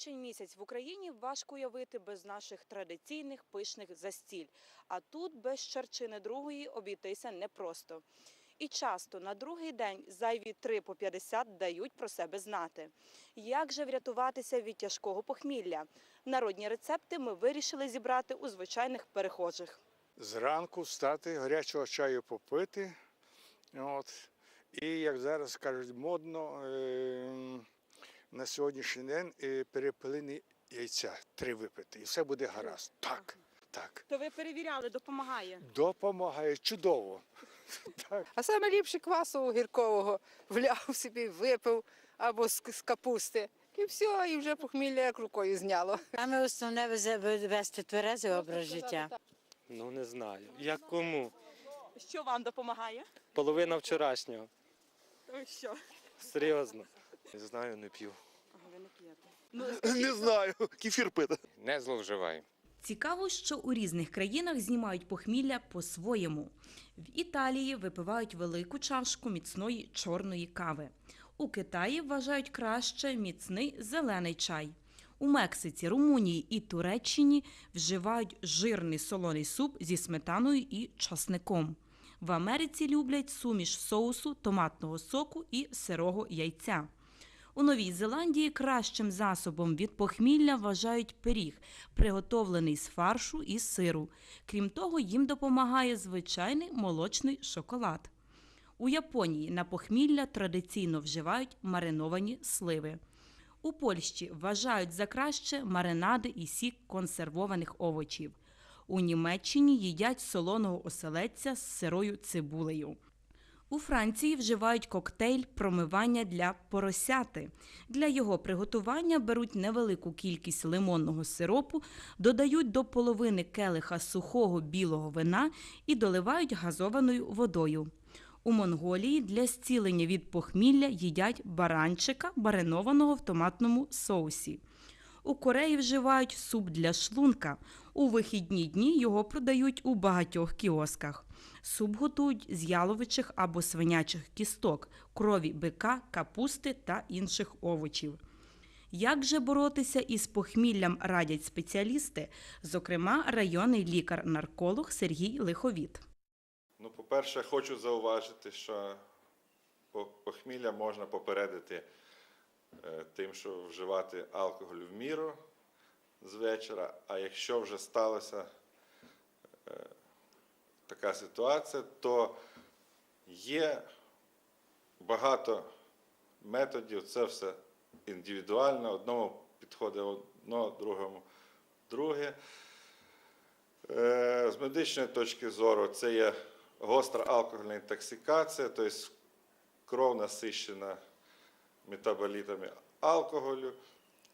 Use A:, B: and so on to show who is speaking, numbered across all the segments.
A: Січень місяць в Україні важко уявити без наших традиційних пишних застіль. А тут без чарчини другої обійтися непросто. І часто на другий день зайві три по 50 дають про себе знати. Як же врятуватися від тяжкого похмілля? Народні рецепти ми вирішили зібрати у звичайних перехожих.
B: Зранку встати, гарячого чаю попити. От. І як зараз кажуть, модно е, на сьогоднішній день е, яйця три випити. І все буде гаразд. Так, так.
A: То ви перевіряли, допомагає.
B: Допомагає чудово. Так.
C: А саме ліпше квасу гіркового вляв собі, випив або з, з капусти. І все, і вже похмілля як рукою зняло.
D: Саме основне вести тверезий образ життя.
E: Ну не знаю. Як кому?
A: Що вам допомагає?
E: Половина вчорашнього.
A: То що?
E: Серйозно.
F: Не знаю, не п'ю.
A: Ви не п'єте.
F: Не знаю, кефір пити.
G: Не зловживай.
H: Цікаво, що у різних країнах знімають похмілля по-своєму. В Італії випивають велику чашку міцної чорної кави. У Китаї вважають краще міцний зелений чай. У Мексиці, Румунії і Туреччині вживають жирний солоний суп зі сметаною і часником. В Америці люблять суміш соусу, томатного соку і сирого яйця. У Новій Зеландії кращим засобом від похмілля вважають пиріг, приготовлений з фаршу і сиру. Крім того, їм допомагає звичайний молочний шоколад. У Японії на похмілля традиційно вживають мариновані сливи. У Польщі вважають за краще маринади і сік консервованих овочів. У Німеччині їдять солоного оселедця з сирою цибулею. У Франції вживають коктейль промивання для поросяти. Для його приготування беруть невелику кількість лимонного сиропу, додають до половини келиха сухого білого вина і доливають газованою водою. У Монголії для зцілення від похмілля їдять баранчика, маринованого в томатному соусі. У Кореї вживають суп для шлунка. У вихідні дні його продають у багатьох кіосках. Суп готують з яловичих або свинячих кісток, крові бика, капусти та інших овочів. Як же боротися із похміллям радять спеціалісти, зокрема районний лікар-нарколог Сергій Лиховіт.
I: Ну, по-перше, хочу зауважити, що по- похмілля можна попередити е, тим, що вживати алкоголь в міру з вечора. А якщо вже сталося е, така ситуація, то є багато методів, це все індивідуально, одному підходить одно, другому друге. Е, З медичної точки зору це є гостра алкогольна інтоксикація, тобто кров насищена метаболітами алкоголю,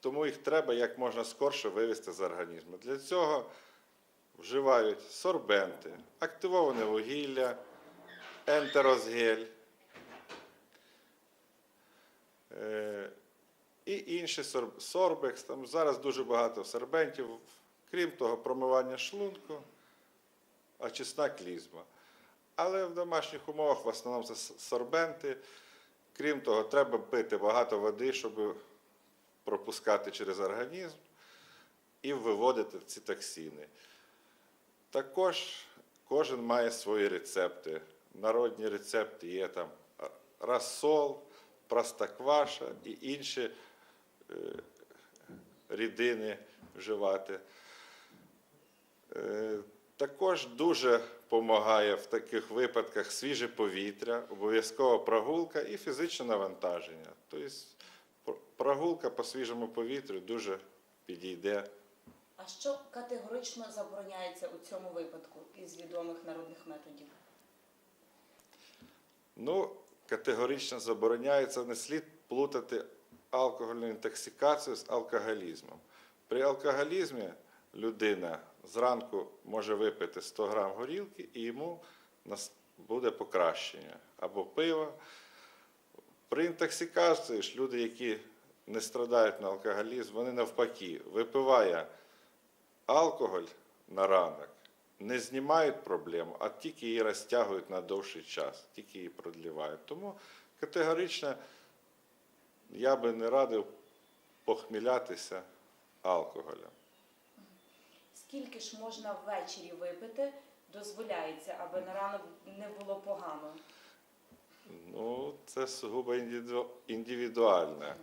I: тому їх треба як можна скорше вивести з організму. Для цього вживають сорбенти, активоване вугілля, ентерозгель е, і інші сорбекс. Там зараз дуже багато сорбентів. Крім того, промивання шлунку, очисна клізма. Але в домашніх умовах в основному це сорбенти. Крім того, треба пити багато води, щоб пропускати через організм і виводити ці токсини. Також кожен має свої рецепти. Народні рецепти є там расол, простокваша і інші е, рідини вживати. Е, Також дуже допомагає в таких випадках свіже повітря, обов'язкова прогулка і фізичне навантаження. Тобто прогулка по свіжому повітрю дуже підійде.
A: А що категорично забороняється у цьому випадку із відомих народних методів?
I: Ну, категорично забороняється, не слід плутати алкогольну інтоксикацію з алкоголізмом. При алкоголізмі людина зранку може випити 100 грам горілки і йому буде покращення або пива. При інтоксикації ж люди, які не страдають на алкоголізм, вони навпаки, випиває алкоголь на ранок, не знімають проблему, а тільки її розтягують на довший час, тільки її продлівають. Тому категорично я би не радив похмілятися алкоголем.
A: Скільки ж можна ввечері випити, дозволяється, аби на ранок не було погано?
I: Ну, це сугубо індивіду- індивідуально.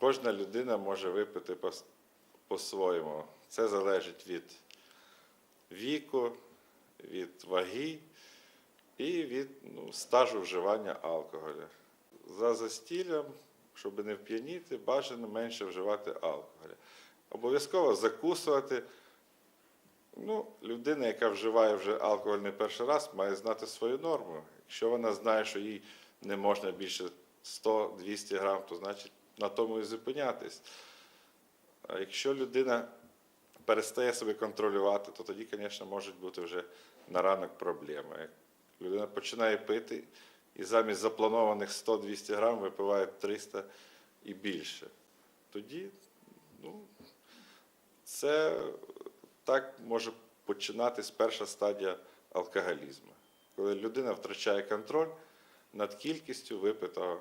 I: Кожна людина може випити по- по-своєму. Це залежить від віку, від ваги і від ну, стажу вживання алкоголю. За застіллям, щоб не вп'яніти, бажано менше вживати алкоголю. Обов'язково закусувати. Ну, людина, яка вживає вже алкоголь не перший раз, має знати свою норму. Якщо вона знає, що їй не можна більше 100-200 грам, то значить на тому і зупинятись. А якщо людина перестає себе контролювати, то тоді, звісно, можуть бути вже на ранок проблеми. Як людина починає пити і замість запланованих 100-200 грам випиває 300 і більше. Тоді, ну, це так може починатись перша стадія алкоголізму, коли людина втрачає контроль над кількістю випитого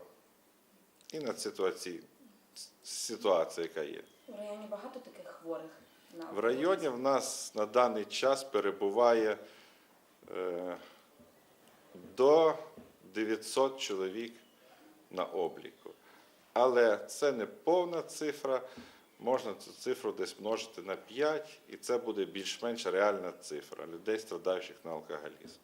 I: і над ситуацією, ситуацією, яка є.
A: У районі багато таких хворих
I: В районі в нас на даний час перебуває е, до 900 чоловік на обліку. Але це не повна цифра. Можна цю цифру десь множити на 5, і це буде більш-менш реальна цифра людей, страдаючих на алкоголізм.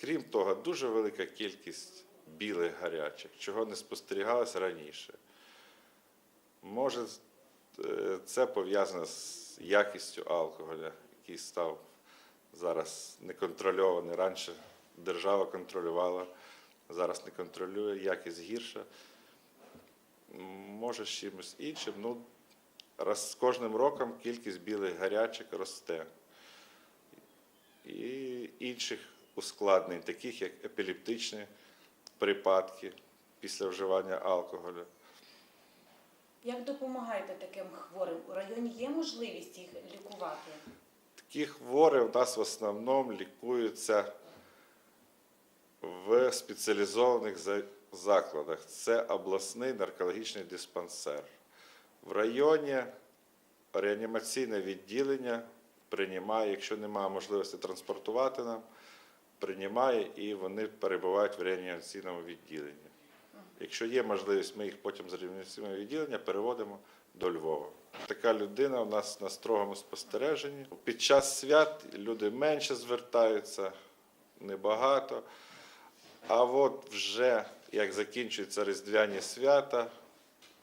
I: Крім того, дуже велика кількість білих гарячих, чого не спостерігалось раніше. Може, це пов'язано з якістю алкоголя, який став зараз неконтрольований. Раніше держава контролювала, зараз не контролює, якість гірша. Може, з чимось іншим. Ну, раз з кожним роком кількість білих гарячок росте. І інших ускладнень, таких як епілептичні припадки після вживання алкоголю.
A: Як допомагаєте таким хворим? У районі є можливість їх лікувати?
I: Такі хворі у нас в основному лікуються в спеціалізованих закладах. Це обласний наркологічний диспансер. В районі реанімаційне відділення приймає, якщо немає можливості транспортувати нам, приймає і вони перебувають в реанімаційному відділенні. Якщо є можливість, ми їх потім з реанімаційного відділення переводимо до Львова. Така людина у нас на строгому спостереженні. Під час свят люди менше звертаються, небагато. А от вже як закінчуються різдвяні свята,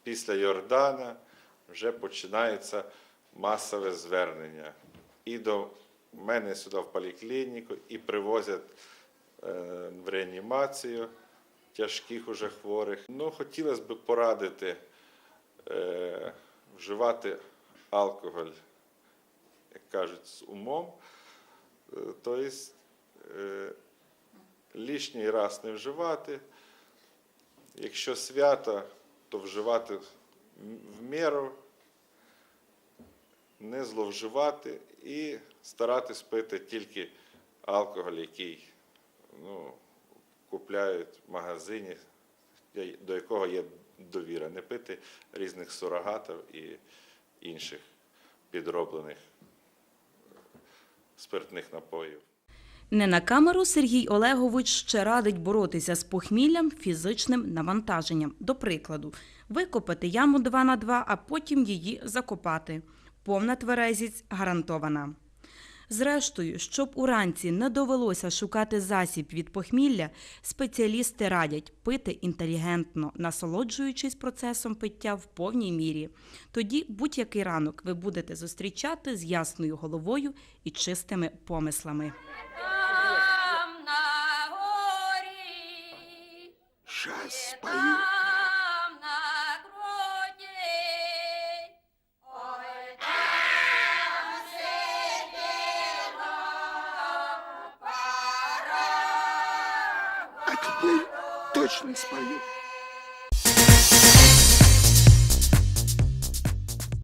I: після Йордана вже починається масове звернення. І до мене сюди в поліклініку, і привозять е, в реанімацію тяжких уже хворих. Ну, хотілося б порадити е, вживати алкоголь, як кажуть, з умом. Тобто е, лишній раз не вживати. Якщо свято, то вживати в міру, не зловживати і старатись пити тільки алкоголь, який ну, купляють в магазині, до якого є довіра. Не пити різних сурогатів і інших підроблених спиртних напоїв.
H: Не на камеру Сергій Олегович ще радить боротися з похміллям фізичним навантаженням. До прикладу, викопати яму 2 на 2, а потім її закопати. Повна тверезість гарантована. Зрештою, щоб уранці не довелося шукати засіб від похмілля, спеціалісти радять пити інтелігентно, насолоджуючись процесом пиття в повній мірі. Тоді будь-який ранок ви будете зустрічати з ясною головою і чистими помислами.
G: Там на
F: точно спою.